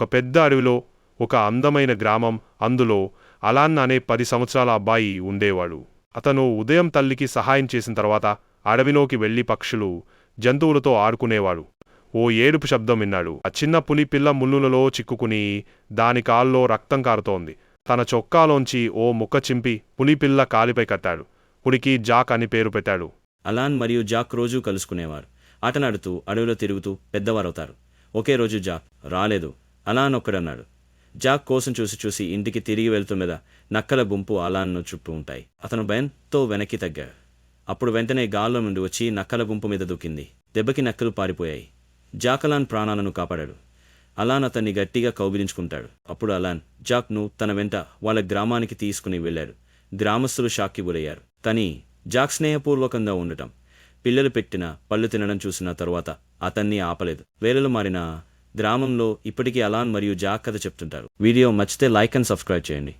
ఒక పెద్ద అడవిలో ఒక అందమైన గ్రామం అందులో అలాన్ అనే పది సంవత్సరాల అబ్బాయి ఉండేవాడు. అతను ఉదయం తల్లికి సహాయం చేసిన తర్వాత అడవిలోకి వెళ్ళి పక్షులు జంతువులతో ఆడుకునేవాడు. ఓ ఏడుపు శబ్దం విన్నాడు. ఆ చిన్న పులి పిల్ల ముళ్ళులలో చిక్కుకుని దాని కాల్లో రక్తం కారుతోంది. తన చొక్కాలోంచి ఓ ముక్క చింపి పులిపిల్ల కాలిపై కట్టాడు. పులికి జాక్ అని పేరు పెట్టాడు. అలాన్ మరియు జాక్ రోజూ కలుసుకునేవారు. ఆటనాడుతూ అడవిలో తిరుగుతూ పెద్దవారవుతారు. ఒకే రోజు జాక్ రాలేదు. అలాన్ ఒక్కడన్నాడు జాక్ కోసం చూసి చూసి ఇంటికి తిరిగి వెళ్తున్నదా నక్కల గుంపు అలాన్ను చుట్టూ ఉంటాయి. అతను భయంతో వెనక్కి తగ్గాడు. అప్పుడు వెంటనే గాల్లో నుండి వచ్చి నక్కల గుంపు మీద దూకింది. దెబ్బకి నక్కలు పారిపోయాయి. జాక్ అలాన్ ప్రాణాలను కాపాడాడు. అలాన్ అతన్ని గట్టిగా కౌగిలించుకుంటాడు. అప్పుడు అలాన్ జాక్ను తన వెంట వాళ్ళ గ్రామానికి తీసుకుని వెళ్ళాడు. గ్రామస్తులు షాక్కి గురయ్యారు. తని జాక్ స్నేహపూర్వకంగా ఉండటం పిల్లలు పెట్టిన పళ్ళు తినడం చూసిన తరువాత అతన్ని ఆపలేదు. వేలలు మారిన గ్రామంలో ఇప్పటికీ అలాన్ మరియు జాక్ కథ చెప్తుంటారు. వీడియో నచ్చితే లైక్ అండ్ సబ్స్క్రైబ్ చేయండి.